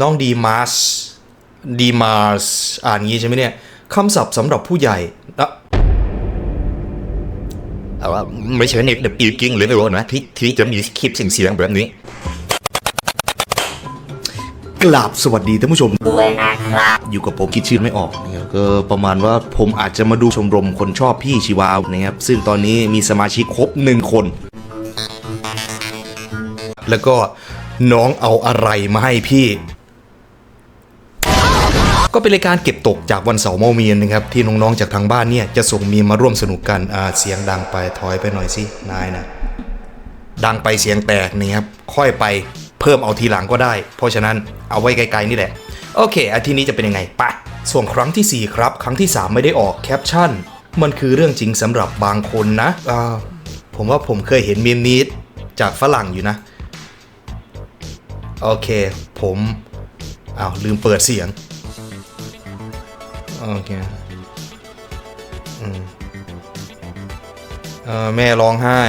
น้องดีมาร์สดีมาร์สอ่านงี้ใช่ไหมเนี่ยคำศัพท์สำหรับผู้ใหญ่อะเอาว่าไม่ใช่ในเดบิวกิ้งหรือไม่รู้นะที่ที่จะมีคลิปเสียงๆแบบนี้ กราบสวัสดีท่านผู้ชมด้วยนะครับอยู่กับผมคิดชื่อไม่ออกนะครับก็ประมาณว่าผมอาจจะมาดูชมรมคนชอบพี่ชีวาวนะครับ ซึ่งตอนนี้มีสมาชิกครบหนึ่งคน แล้วก็น้องเอาอะไรมาให้พี่ ก็เป็นรายการเก็บตกจากวันเสาร์เมาเมียนนะครับที่น้องๆจากทางบ้านเนี่ยจะส่งมีมมาร่วมสนุกกันอ่าเสียงดังไปถอยไปหน่อยสินายนะดังไปเสียงแตกนี่ครับค่อยไปเพิ่มเอาทีหลังก็ได้ เพราะฉะนั้นเอาไว้ไกลๆนี่แหละ โอเค อาทิตย์นี้จะเป็นยังไงไปะส่วนครั้งทีสี่ 4 ครับ ครั้งที่ 3 ไม่ได้ออกแคปชั่น มันคือเรื่องจริงสำหรับบางคนนะอ่าผมว่าผมเคยเห็นมีมนี้จากฝรั่งอยู่นะ โอเค ผมอ้าวลืมเปิดเสียง โอเคอืมเออแม่ร้องไห้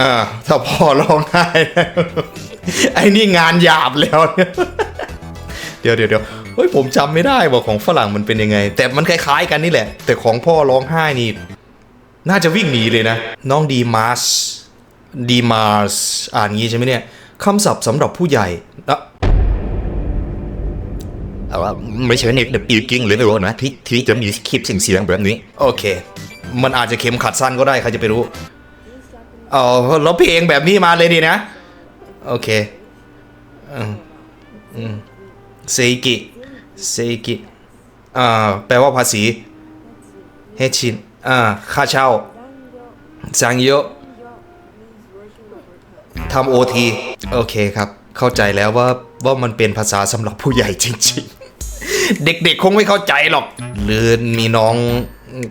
อ่าถ้าพ่อร้องไห้ไอ้นี่งานหยาบแล้วเนี่ยเดี๋ยวเดี๋ยวเดี๋ยวเฮ้ยผมจำไม่ได้ว่าของฝรั่งมันเป็นยังไง แต่มันคล้ายๆกันนี่แหละ แต่ของพ่อร้องไห้นี่ น่าจะวิ่งหนีเลยนะ น้องดีมาร์สดีมาร์สอ่านงี้ใช่ไหมเนี่ยคำศัพท์สำหรับผู้ใหญ่อะ ไม่ใช่ในเดบิวกิ้งหรือไม่รู้นะที่ที่จะมีคลิปเสียงแบบนี้ โอเค มันอาจจะเข็มขัดสั้นก็ได้ใครจะไปรู้เอาแล้วเพลงแบบนี้มาเลยดีนะ โอเคอืมอืมเซกิเซกิอ่าแปลว่าภาษีเฮชินอ่าค่าเช่าซังโยทำโอทีโอเคครับ เข้าใจแล้วว่าว่ามันเป็นภาษาสำหรับผู้ใหญ่จริง ๆ เด็กๆ คงไม่เข้าใจหรอก หรือมีน้อง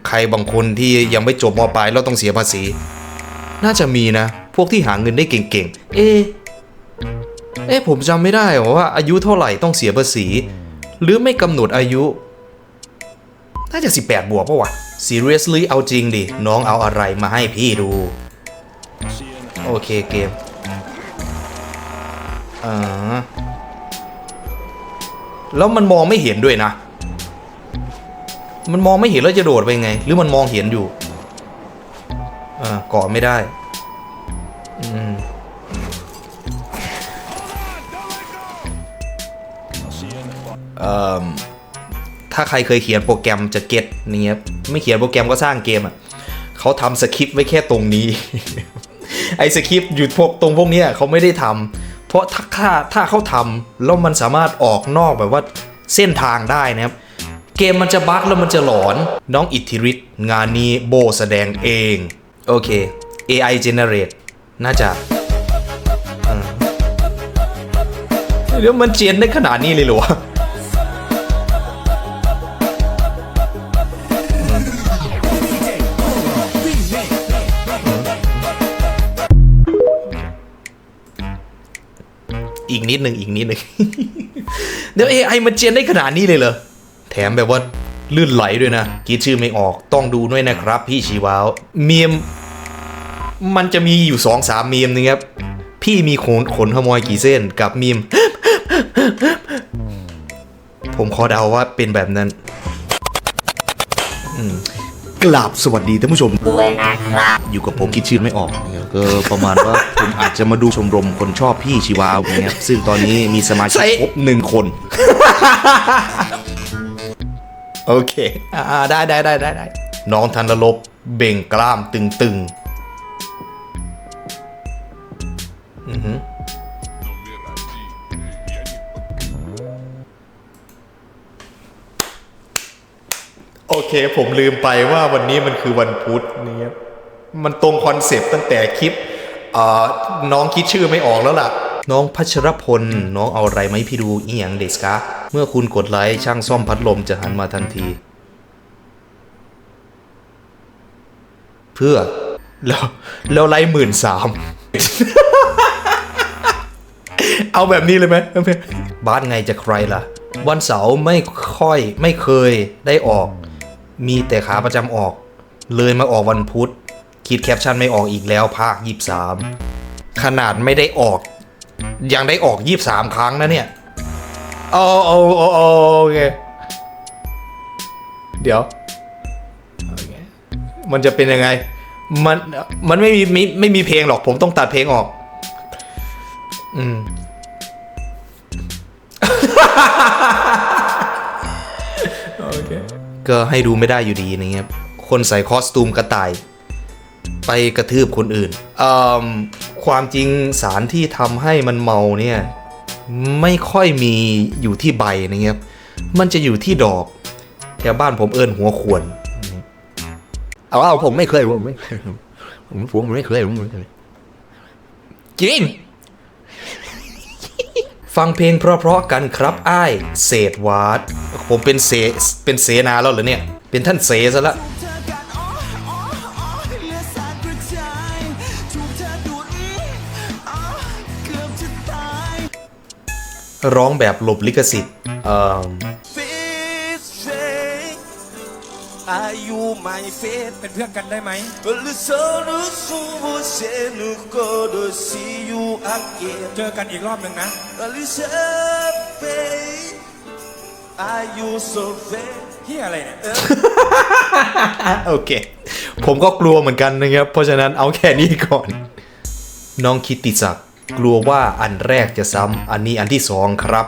ใครบางคนที่ยังไม่จบมปลายแล้วต้องเสียภาษี น่าจะมีนะ พวกที่หาเงินได้เก่งๆ เอะเอ๊ะผมจำไม่ได้ว่าอายุเท่าไหร่ต้องเสียภาษี หรือไม่กำหนดอายุ น่าจะ 18 บวกปะวะ seriously เอาจริงดิ น้องเอาอะไรมาให้พี่ดู โอเคเกมอ่า แล้วมันมองไม่เห็นด้วยนะ มันมองไม่เห็นแล้วจะโดดไปไง หรือมันมองเห็นอยู่อ่าเกาะไม่ได้ อืมถ้าใครเคยเขียนโปรแกรมจะเก็ตนี่ครับไม่เขียนโปรแกรมก็สร้างเกมอะเขาทำสคริปต์ไว้แค่ตรงนี้ ไอ้สคริปต์อยู่พวกตรงพวกนี้เขาไม่ได้ทำ เพราะถ้าถ้าถ้าเขาทำแล้วมันสามารถออกนอกแบบว่าเส้นทางได้นะครับ เกมมันจะบั๊กแล้วมันจะหลอนน้องอิทธิฤทธิ์งานนี้โบแสดงเอง โอเค AI generate น่าจะอ่าเดี๋ยวมันเจนได้ขนาดนี้เลยเหรอ อีกนิดหนึ่งอีกนิดหนึ่งเดี๋ยว AI มันเจนได้ขนาดนี้เลยเหรอ แถมแบบว่าลื่นไหลด้วยนะคิดชื่อไม่ออกต้องดูด้วยนะครับ พี่ชีวาวมียม มันจะมีอยู่สองสามเมียมนะครับ พี่มีขนขนขโมยกี่เส้นกับมีม ผมขอเดาว่าเป็นแบบนั้น อืม กราบสวัสดีท่านผู้ชมด้วยนะครับอยู่กับผมคิดชื่อไม่ออกนะครับก็ประมาณว่า ผมอาจจะมาดูชมรมคนชอบพี่ชีวาวนะครับซึ่งตอนนี้มีสมาชิกครบหนึ่งคน โอเค อ่าได้ได้ได้ได้ได้น้องธันลบเบ่งกล้ามตึงตึ โอเค ผมลืมไปว่าวันนี้มันคือวันพุธนี่ครับมันตรงคอนเซปต์ตั้งแต่คลิปเอ่อน้องคิดชื่อไม่ออกแล้วล่ะ น้องพัชรพล น้องเอาอะไรไหมาให้พี่ดูอีหยังเดสกาเมื่อคุณกดไลค์ช่างซ่อมพัดลมจะหันมาทันที เพื่อ แล้วแล้วไลค์หมื่นสามเอาแบบนี้เลยไหมบ้านไงจะใครล่ะ วันเสาร์ไม่ค่อยไม่เคยได้ออก มีแต่ขาประจำออก เลยมาออกวันพุธ คิดแคปชั่นไม่ออกอีกแล้วภาคยี่สามขนาดไม่ได้ออก ยังได้ออกยี่สามครั้งนะเนี่ยโอ้โอ้โอ้โอเคเดี๋ยว มันจะเป็นยังไง มัน มันไม่มีไม่ไม่มีเพลงหรอก ผมต้องตัดเพลงออก อืม ก็ให้ดูไม่ได้อยู่ดีนะครับ คนใส่คอสตูมกระต่าย ไปกระทืบคนอื่น ความจริงสารที่ทำให้มันเมาเนี่ย ไม่ค่อยมีอยู่ที่ใบนะครับ มันจะอยู่ที่ดอก แถวบ้านผมเอินหัวขวน เอาเอาผมไม่เคยผมไม่เคยผมผมไม่เคยผมไม่เคยจริง ฟังเพลงเพราะๆกันครับอ้ายเศษวาดผมเป็นเสเป็นเสนาแล้วเหรอเนี่ย เป็นท่านเสซะละเธอกัดอ๋ออ๋ออ๋อเลือดสาดกระจายถูกเธอดูดอื้ออ๋อเกือบจะตายร้องแบบหลบลิขสิทธิ์ Are you my fate เป็นเพื่อนกันได้ไหม Solo subo se no godo see you again เจอกันอีกรอบหนึ่งนะ Listen babe Are you so fake เฮียอะไรเนี่ย โอเค ผมก็กลัวเหมือนกันนะครับ เพราะฉะนั้นเอาแค่นี้ก่อน น้องคิตติศักดิ์กลัวว่าอันแรกจะซ้ำอันนี้อันที่สองครับ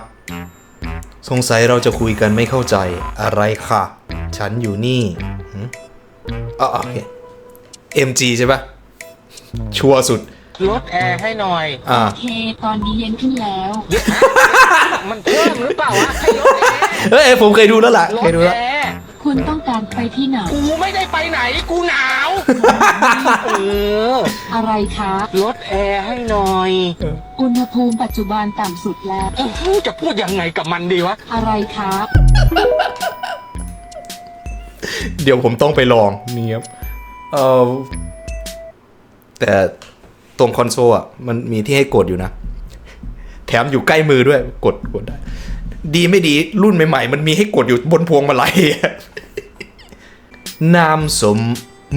สงสัยเราจะคุยกันไม่เข้าใจอะไรค่ะ ฉันอยู่นี่หืมอ๋อโอเค MG ใช่ปะชัวร์สุดลดแอร์ให้หน่อย อ่า โอเค ตอนนี้เย็นขึ้นแล้ว มันเพิ่มหรือเปล่าวะให้ลดแอร์เฮ้ยผมเคยดูแล้วล่ะ ลเคยดดูแล้ว แอร์ คุณต้องการไปที่ไหน กูไม่ได้ไปไหนกูหนาว เออ อะไรคะ ลดแอร์ให้หน่อย อุณหภูมิปัจจุบันต่ำสุดแล้วเออจะพูดยังไงกับมันดีวะ อะไรครับเดี๋ยวผมต้องไปลองนี่ครับเออแต่ตรงคอนโซลอะ มันมีที่ให้กดอยู่นะ แถมอยู่ใกล้มือด้วย กดกดได้ ดีไม่ดีรุ่นใหม่ ๆ มันมีให้กดอยู่บนพวงมาลัยนามสม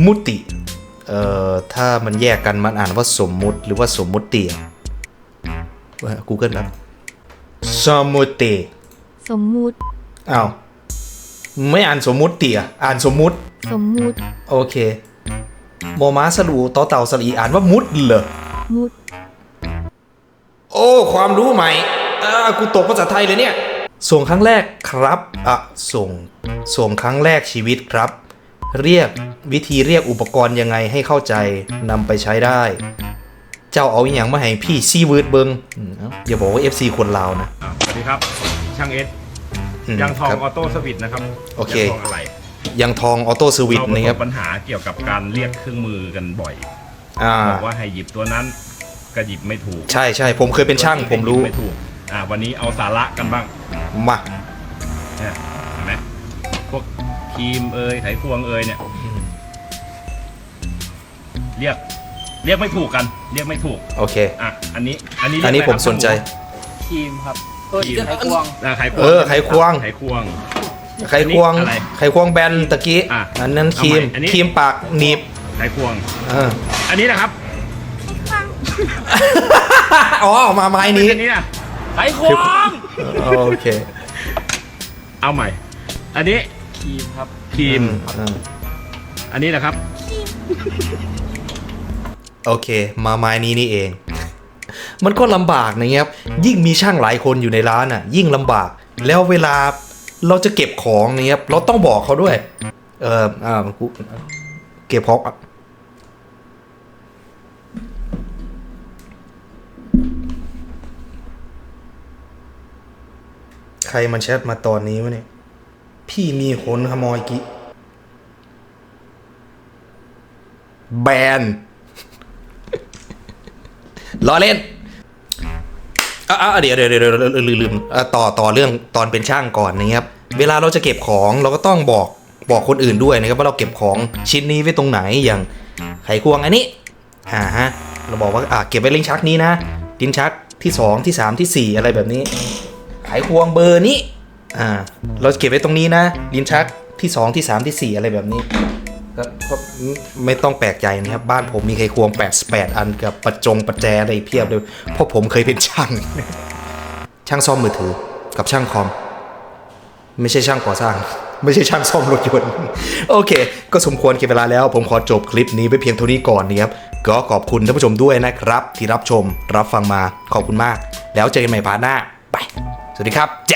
มุติ เอ่อ ถ้ามันแยกกันมันอ่านว่าสมมุติหรือว่าสมมุติอะกูเกิลครับสมมุติ สมมุติอ้าวไม่อ่านสมมุติอะอ่านสมมุติ สมมุติ โอเคโมม้าสลูต่อเต่าสลีอ่านว่ามุดเหรอ มุด โอ้ ความรู้ใหม่ อ่า กูตกภาษาไทยเลยเนี่ย ส่งครั้งแรกครับอะส่งส่งครั้งแรกชีวิตครับ เรียกวิธีเรียกอุปกรณ์ยังไงให้เข้าใจนำไปใช้ได้ เจ้าเอาอหย่างมาให้พี่ซีวืดเบิงอืมเอ้าอย่าบอกว่า FC คนลาวนะอ่าสวัสดีครับ ช่างเอสอืมยางทองครับออโต้สวิตนะครับโอเคยางทองอะไรยังทองออโต้สวิตเราประนะสครับบปัญหาเกี่ยวกับการเรียกเครื่องมือกันบ่อยอ่าบอกว่าให้หยิบตัวนั้นก็หยิบไม่ถูก ใช่ใช่ผมเคยเป็นช่างผมรู้หยิบไม่ถูกอ่าวันนี้เอาสาระกันบ้าง มาเนี่ยเห็นไหมพวกครีมเอยไขควงเอยเนี่ย เรียก เรียกไม่ถูกกัน เรียกไม่ถูก โอเค อะ อันนี้ อันนี้อันนี้เรียกผอะมไรสนใจ ครีมครับเออไขควงอะไขควงเออไขควง ไขควง ไขควง อันนี้อะไรไขควงแบนตะกี้ อะอันนั้นครีม เอาใหม่อันนี้ ครีมปากหนีบไขควง เอออันนี้นะครับอ๋อออกมาไม้นี้ อันนี้นะไขควง โอเคเอาใหม่ อันนี้ครีมครับครีม อืมอันนี้นะครับ โอเค มาไม้นี้นี่เอง มันก็ลำบากนะครับ ยิ่งมีช่างหลายคนอยู่ในร้านอะ ยิ่งลำบาก แล้วเวลาเราจะเก็บของนะครับเราต้องบอกเขาด้วย เอออ่ากูเก็บของ ใครมันแชทมาตอนนี้วะเนี่ย พี่มีคนขโมยกิแบนล้อเล่นอะอะเดี๋ยวเดี๋ยวเดี๋ยวเดี๋ยวลืมลืมอะต่อต่อเรื่องตอนเป็นช่างก่อนนะครับ เวลาเราจะเก็บของเราก็ต้องบอกบอกคนอื่นด้วยนะครับว่าเราเก็บของชิ้นนี้ไว้ตรงไหนอย่างไขควงอันนี้อ่าฮะเราบอกว่าอะเก็บไว้ลิ้นชักนี้นะลิ้นชักที่สองที่สามที่สี่อะไรแบบนี้ ไขควงเบอร์นี้ อ่า เราเก็บไว้ตรงนี้นะลิ้นชักที่สองที่สามที่สี่อะไรแบบนี้ก็ไม่ต้องแปลกใจนะครับ บ้านผมมีไขควง 88 อันกับประจงประแจอะไรเพียบเลยเพราะผมเคยเป็นช่าง ช่างซ่อมมือถือกับช่างคอม ไม่ใช่ช่างก่อสร้าง ไม่ใช่ช่างซ่อมรถยนต์ โอเค ก็สมควรเก็บเวลาแล้ว ผมขอจบคลิปนี้ไปเพียงเท่านี้ก่อนนะครับ ก็ขอบคุณท่านผู้ชมด้วยนะครับ ที่รับชมรับฟังมาขอบคุณมาก แล้วเจอกันใหม่พาร์ทหน้า สวัสดีครับเจ